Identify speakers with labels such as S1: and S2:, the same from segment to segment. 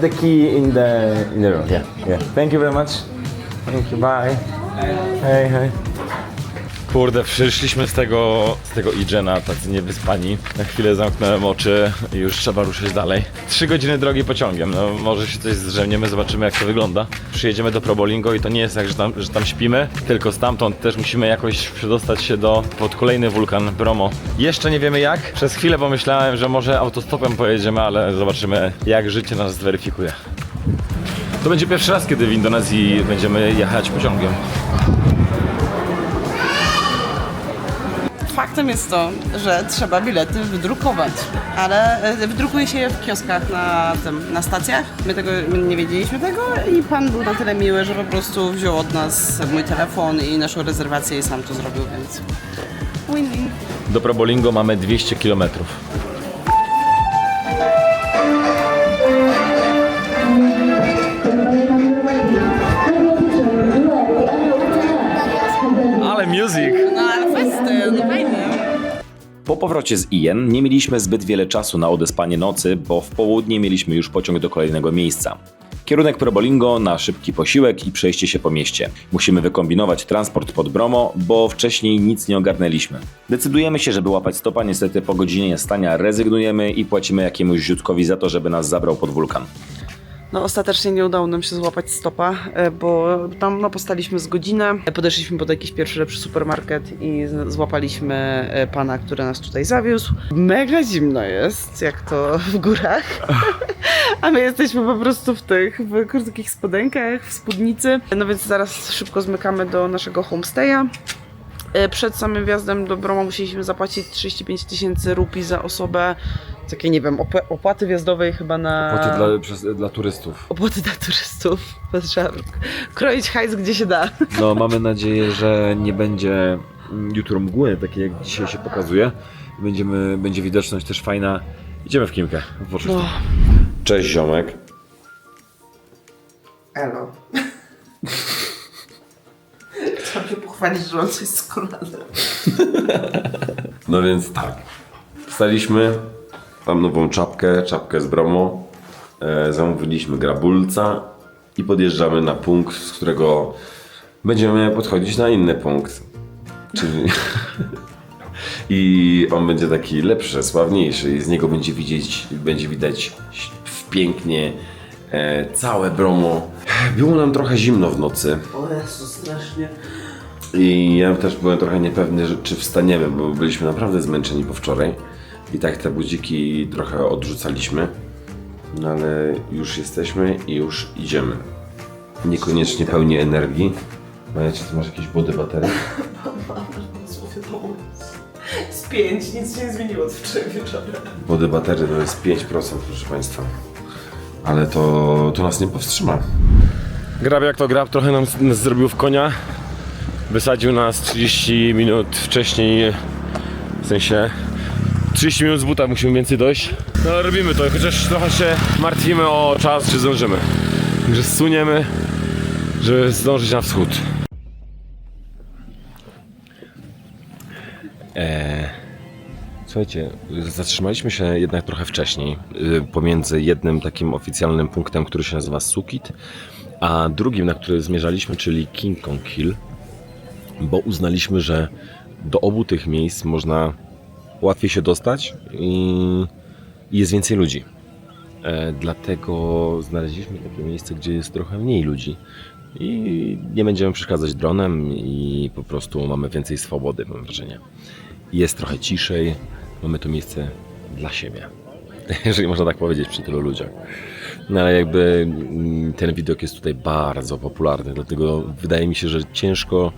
S1: Left the key in the in the room. Yeah, yeah. Thank you very much. Thank you. Bye. Hey, hey. Kurde, przyszliśmy z tego, z tego Idżena, tacy niewyspani. Na chwilę zamknąłem oczy i już trzeba ruszyć dalej. Trzy godziny drogi pociągiem, no może się coś zrzemniemy, zobaczymy jak to wygląda. Przyjedziemy do Probolingo i to nie jest tak, że tam, że tam śpimy, tylko stamtąd też musimy jakoś przedostać się do, pod kolejny wulkan Bromo. Jeszcze nie wiemy jak. Przez chwilę pomyślałem, że może autostopem pojedziemy, ale zobaczymy jak życie nas zweryfikuje. To będzie pierwszy raz, kiedy w Indonezji będziemy jechać pociągiem.
S2: Faktem jest to, że trzeba bilety wydrukować, ale e, wydrukuje się je w kioskach na, tym, na stacjach. My tego my nie wiedzieliśmy tego i pan był na tyle miły, że po prostu wziął od nas mój telefon i naszą rezerwację i sam to zrobił, więc win-win.
S1: Do Probolingo mamy 200 km.
S3: Po powrocie z Ien nie mieliśmy zbyt wiele czasu na odespanie nocy, bo w południe mieliśmy już pociąg do kolejnego miejsca. Kierunek Probolingo na szybki posiłek i przejście się po mieście. Musimy wykombinować transport pod Bromo, bo wcześniej nic nie ogarnęliśmy. Decydujemy się, żeby łapać stopa, niestety po godzinie stania rezygnujemy i płacimy jakiemuś ziutkowi za to, żeby nas zabrał pod wulkan.
S2: No ostatecznie nie udało nam się złapać stopa, e, bo tam no, postaliśmy z godzinę, podeszliśmy pod jakiś pierwszy lepszy supermarket i złapaliśmy e, pana, który nas tutaj zawiózł. Mega zimno jest, jak to w górach, a my jesteśmy po prostu w tych, w krótkich spodenkach, w spódnicy. No więc zaraz szybko zmykamy do naszego homestaya. E, Przed samym wjazdem do Broma musieliśmy zapłacić 35 tysięcy rupii za osobę, takie nie wiem, op- opłaty wjazdowej chyba na...
S1: dla turystów.
S2: Opłaty dla turystów. Trzeba kroić hajs gdzie się da.
S1: No, mamy nadzieję, że nie będzie mm, jutro mgły, takiej jak dzisiaj się pokazuje. Będziemy, będzie widoczność też fajna. Idziemy w Kimkę.
S2: No.
S1: Cześć ziomek.
S2: Elo. Chciałam się pochwalić, że mam coś z kolanem.
S4: No więc tak. Staliśmy, mam nową czapkę, czapkę z Bromo. E, zamówiliśmy grabulca i podjeżdżamy na punkt, z którego będziemy podchodzić na inny punkt. Czyli... I on będzie taki lepszy, sławniejszy i z niego będzie widzieć, będzie widać w pięknie e, całe Bromo. Było nam trochę zimno w nocy.
S2: O Jezu, strasznie.
S4: I ja też byłem trochę niepewny, czy wstaniemy, bo byliśmy naprawdę zmęczeni po wczoraj. I tak te budziki trochę odrzucaliśmy. No ale już jesteśmy i już idziemy. Niekoniecznie pełni energii. Maja, czy ty masz jakieś body baterii?
S2: Z pięć, nic się nie zmieniło od wczoraj wieczorem.
S4: Body baterii to jest 5%, proszę Państwa. Ale to, to nas nie powstrzyma.
S1: Grab jak to grab, trochę nam nas zrobił w konia. Wysadził nas 30 minut wcześniej, w sensie 30 minut z buta musimy więcej dojść. No robimy to, chociaż trochę się martwimy o czas, czy zdążymy. Także suniemy, żeby zdążyć na wschód. Eee, Słuchajcie, zatrzymaliśmy się jednak trochę wcześniej, y, pomiędzy jednym takim oficjalnym punktem, który się nazywa Sukit, a drugim, na który zmierzaliśmy, czyli King Kong Hill, bo uznaliśmy, że do obu tych miejsc można łatwiej się dostać i, i jest więcej ludzi. E, dlatego znaleźliśmy takie miejsce, gdzie jest trochę mniej ludzi i nie będziemy przeszkadzać dronem i po prostu mamy więcej swobody, mam wrażenie. Jest trochę ciszej, mamy to miejsce dla siebie, jeżeli można tak powiedzieć przy tylu ludziach. No ale jakby mm, ten widok jest tutaj bardzo popularny, dlatego wydaje mi się, że ciężko,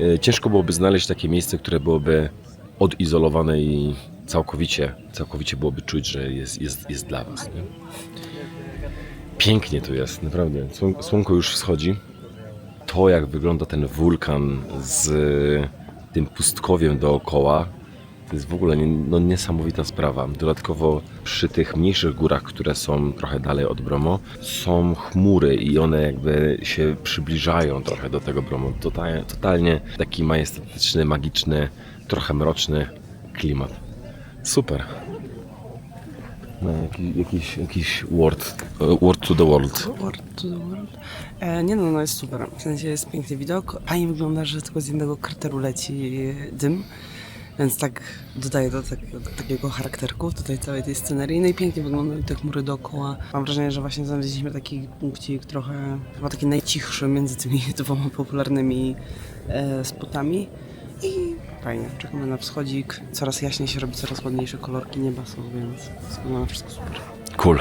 S1: e, ciężko byłoby znaleźć takie miejsce, które byłoby odizolowane i całkowicie, całkowicie byłoby czuć, że jest, jest, jest dla Was. Nie? Pięknie tu jest, naprawdę. Słon- Słonko już wschodzi. To, jak wygląda ten wulkan z tym pustkowiem dookoła, to jest w ogóle no, niesamowita sprawa. Dodatkowo przy tych mniejszych górach, które są trochę dalej od Bromo, są chmury i one jakby się przybliżają trochę do tego Bromo. Totalnie, totalnie taki majestatyczny, magiczny, trochę mroczny klimat. Super. na jakiś, jakiś, word, e, word to the world.
S2: World to the world. E, nie no, no jest super. W sensie jest piękny widok. Fajnie wygląda, że tylko z jednego krateru leci dym. Więc tak dodaje do takiego, do takiego charakterku tutaj całej tej scenerii. No i pięknie wyglądają te chmury dookoła. Mam wrażenie, że właśnie znaleźliśmy taki punkcik trochę, chyba taki najcichszy między tymi dwoma popularnymi e, spotami. I fajnie, czekamy na wschodzik. Coraz jaśniej się robi, coraz ładniejsze kolorki nieba są, więc wygląda wszystko super.
S1: Cool.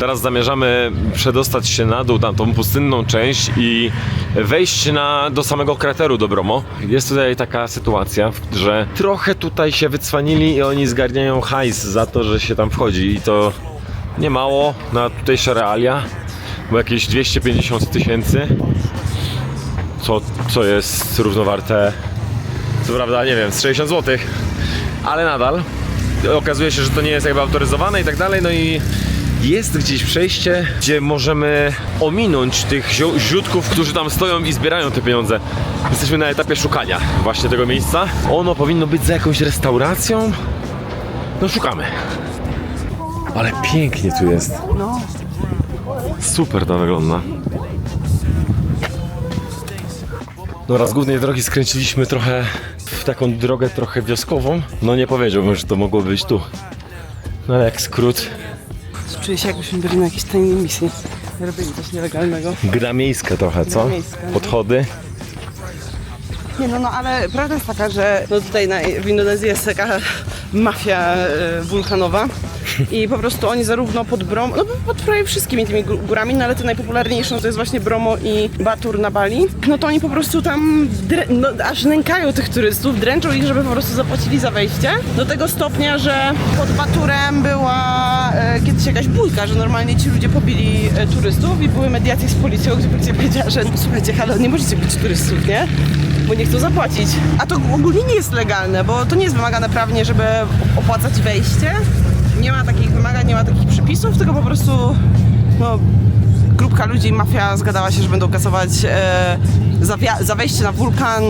S1: Teraz zamierzamy przedostać się na dół, na tą pustynną część i wejść na, do samego krateru do Bromo. Jest tutaj taka sytuacja, że trochę tutaj się wycwanili i oni zgarniają hajs za to, że się tam wchodzi. I to nie mało na tutejsze realia, bo jakieś 250 tysięcy, co, co jest równowarte, co prawda nie wiem, z 60 zł, ale nadal okazuje się, że to nie jest jakby autoryzowane i tak dalej, no i jest gdzieś przejście, gdzie możemy ominąć tych ziutków, którzy tam stoją i zbierają te pieniądze. Jesteśmy na etapie szukania właśnie tego miejsca. Ono powinno być za jakąś restauracją. No szukamy. Ale pięknie tu jest.
S2: No,
S1: Super to wygląda. Dobra, z głównej drogi skręciliśmy trochę w taką drogę trochę wioskową. No nie powiedziałbym, że to mogło być tu. No ale jak skrót,
S2: czuję się jakbyśmy byli na jakiejś tajnej misji. Robili coś nielegalnego.
S1: gra miejska trochę, co?
S2: Miejska, no.
S1: Podchody.
S2: Nie no, no ale prawda jest taka, że no tutaj na, w Indonezji jest taka mafia e, wulkanowa i po prostu oni zarówno pod Bromo, no pod prawie wszystkimi tymi gó- górami, no ale te najpopularniejsze to jest właśnie Bromo i Batur na Bali, no to oni po prostu tam no, aż nękają tych turystów, dręczą ich, żeby po prostu zapłacili za wejście. Do tego stopnia, że pod Baturem była e, kiedyś jakaś bójka, że normalnie ci ludzie pobili e, turystów i były mediacje z policją, gdzie policja powiedziała, że słuchajcie, halo, nie możecie bić turystów, nie? bo nie chcą zapłacić. A to ogólnie nie jest legalne, bo to nie jest wymagane prawnie, żeby opłacać wejście. Nie ma takich wymagań, nie ma takich przepisów, tylko po prostu no, grupka ludzi, mafia zgadała się, że będą kasować e, za, za wejście na wulkan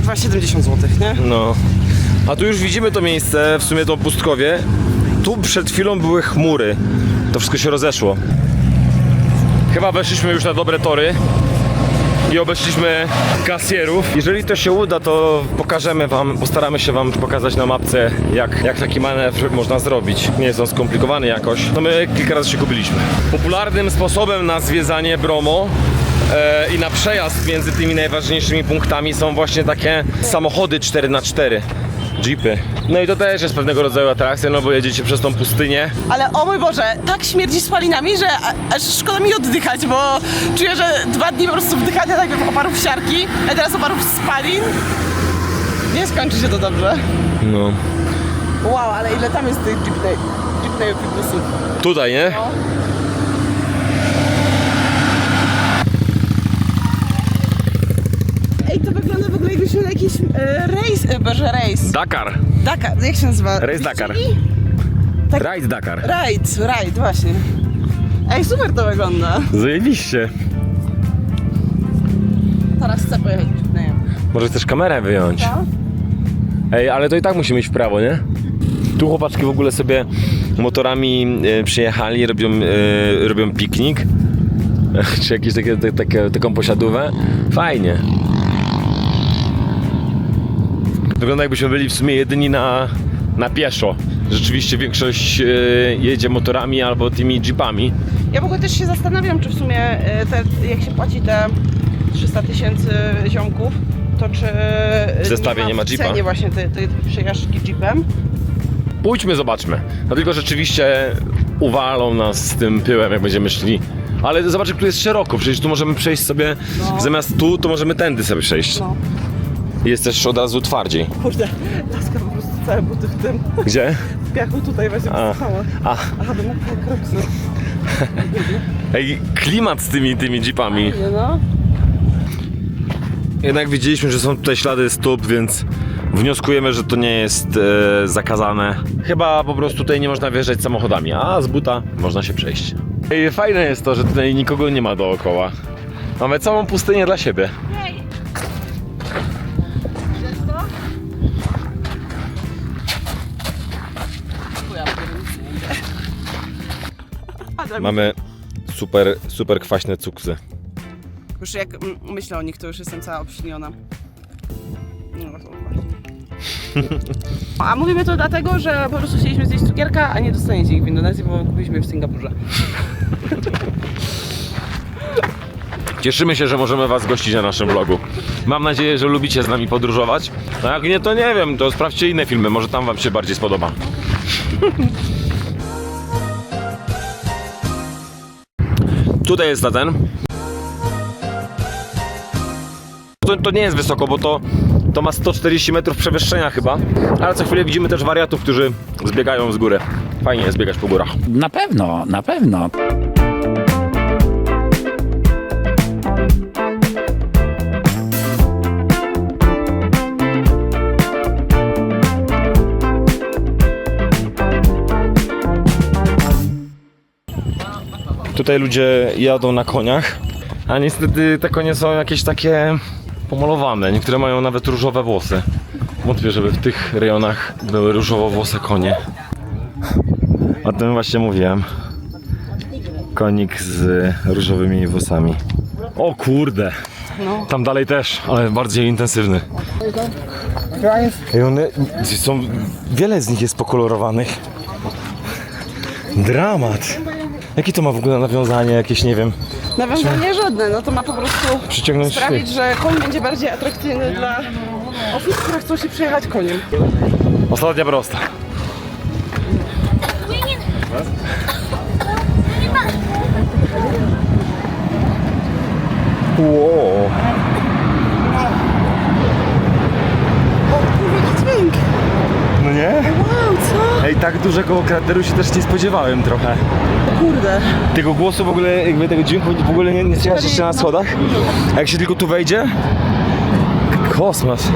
S2: chyba 70 zł, nie?
S1: No. A tu już widzimy to miejsce, w sumie to pustkowie. Tu przed chwilą były chmury. To wszystko się rozeszło. Chyba weszliśmy już na dobre tory i obeszliśmy kasjerów. Jeżeli to się uda, to pokażemy wam, postaramy się wam pokazać na mapce, jak, jak taki manewr można zrobić. Nie jest on skomplikowany jakoś. No my kilka razy się kupiliśmy. Popularnym sposobem na zwiedzanie Bromo e, i na przejazd między tymi najważniejszymi punktami są właśnie takie samochody 4x4. Jeepy. No i to też jest pewnego rodzaju atrakcja, no bo jedziecie przez tą pustynię.
S2: Ale o mój Boże, tak śmierdzi spalinami, że aż szkoda mi oddychać, bo czuję, że dwa dni po prostu wdychania najpierw oparów siarki, a teraz oparów spalin. Nie skończy się to dobrze.
S1: No.
S2: Wow, ale ile tam jest tych jeepnej, jeepnej?
S1: Tutaj, nie?
S2: No. Ej, to jakbyśmy na jakiś e, rejs, e, boże rejs.
S1: Dakar.
S2: Dakar, jak się nazywa?
S1: Rejs Dakar.
S2: Wyścigi? Tak.
S1: Ride Dakar.
S2: Rajd, rajd, właśnie. Ej, super to wygląda.
S1: Zajebiście.
S2: Teraz chcę pojechać. Nie wiem.
S1: Może chcesz kamerę wyjąć?
S2: Co?
S1: Ej, ale to i tak musimy iść w prawo, nie? Tu chłopaczki w ogóle sobie motorami e, przyjechali, robią, e, robią piknik. Czy jakieś takie, te, takie, taką posiadówę. Fajnie. Wygląda jakbyśmy byli w sumie jedyni na, na pieszo. Rzeczywiście większość e, jedzie motorami albo tymi jeepami.
S2: Ja w ogóle też się zastanawiam, czy w sumie e, te, jak się płaci te 300 tysięcy ziomków, to czy
S1: W zestawie nie ma
S2: w
S1: jeepa?
S2: cenie właśnie tej, tej przejażdżki jeepem.
S1: Pójdźmy, zobaczmy. No tylko rzeczywiście uwalą nas z tym pyłem, jak będziemy szli. Ale zobacz, jak tu jest szeroko, przecież tu możemy przejść sobie,
S2: No.
S1: zamiast tu, to możemy tędy sobie przejść.
S2: No.
S1: Jest też od razu twardziej.
S2: Kurde, laska po prostu całe buty w tym
S1: Gdzie?
S2: w piachu tutaj właśnie
S1: A.
S2: wstała.
S1: A,
S2: Aha, to ma kroksy.
S1: ej, klimat z tymi, tymi jeepami.
S2: Nie no.
S1: Jednak widzieliśmy, że są tutaj ślady stóp, więc wnioskujemy, że to nie jest e, zakazane. Chyba po prostu tutaj nie można wjeżdżać samochodami, a z buta można się przejść. Ej, fajne jest to, że tutaj nikogo nie ma dookoła. Mamy całą pustynię dla siebie. Mamy super, super kwaśne cuksy.
S2: Już jak myślę o nich, to już jestem cała. No, właśnie. A mówimy to dlatego, że po prostu chcieliśmy zjeść cukierka, a nie dostaniecie ich w Indonezji, bo kupiliśmy je w Singapurze.
S1: Cieszymy się, że możemy Was gościć na naszym vlogu. Mam nadzieję, że lubicie z nami podróżować. No jak nie, to nie wiem, to sprawdźcie inne filmy, może tam Wam się bardziej spodoba. Tutaj jest na ten. To, to nie jest wysoko, bo to, to ma 140 metrów przewyższenia chyba, ale co chwilę widzimy też wariatów, którzy zbiegają z góry. Fajnie jest biegać po górach.
S5: Na pewno, na pewno.
S1: Tutaj ludzie jadą na koniach, a niestety te konie są jakieś takie pomalowane. Niektóre mają nawet różowe włosy. Wątpię, żeby w tych rejonach były różowo-włose konie. O tym właśnie mówiłem. Konik z różowymi włosami. O kurde!
S2: No.
S1: Tam dalej też, ale bardziej intensywny. I one są. Wiele z nich jest pokolorowanych. Dramat. Jakie to ma w ogóle nawiązanie, jakieś nie wiem,
S2: Nawiązanie żadne, no to ma po prostu
S1: przyciągnąć
S2: sprawić, że koń będzie bardziej atrakcyjny dla osób, które chcą się przejechać koniem.
S1: Ostatnia prosta. Wow.
S2: O kurwa, jaki dźwięk!
S1: No nie? Tak dużego krateru się też nie spodziewałem trochę.
S2: Kurde.
S1: Tego głosu w ogóle, jakby tego dźwięku w ogóle nie, nie słychać jeszcze na schodach. A jak się tylko tu wejdzie? Kosmos.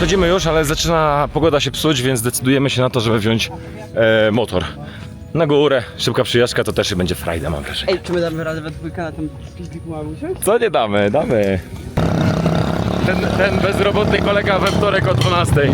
S1: Schodzimy już, ale zaczyna pogoda się psuć, więc decydujemy się na to, żeby wziąć e, motor. Na górę, szybka przyjażdżka, to też będzie frajda, mam wrażenie.
S2: Ej, czy my damy radę we dwójkę na tym piździku mamusiu?
S1: Co nie damy? Damy. Ten, ten bezrobotny kolega we wtorek o 12.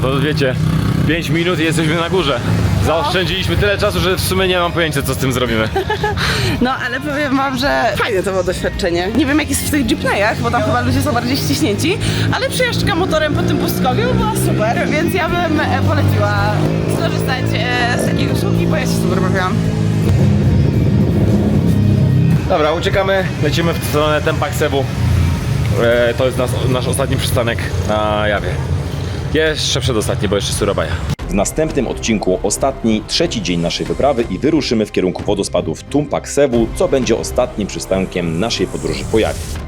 S1: to można, to wiecie, 5 minut i jesteśmy na górze. Zaoszczędziliśmy tyle czasu, że w sumie nie mam pojęcia co z tym zrobimy.
S2: No ale powiem wam, że fajne to było doświadczenie. Nie wiem jak jest w tych jeepneyach, bo tam chyba ludzie są bardziej ściśnięci, ale przejażdżka motorem po tym pustkowiu była super, więc ja bym e, poleciła skorzystać e, z takiej usługi, bo ja się super bawiłam.
S1: Dobra, uciekamy, lecimy w stronę Tempaksewu. E, to jest nas, nasz ostatni przystanek na Jawie. Jeszcze przedostatni, bo jeszcze Surabaja.
S3: W następnym odcinku ostatni, trzeci dzień naszej wyprawy i wyruszymy w kierunku wodospadów Tumpak Sewu, co będzie ostatnim przystankiem naszej podróży po Jawie.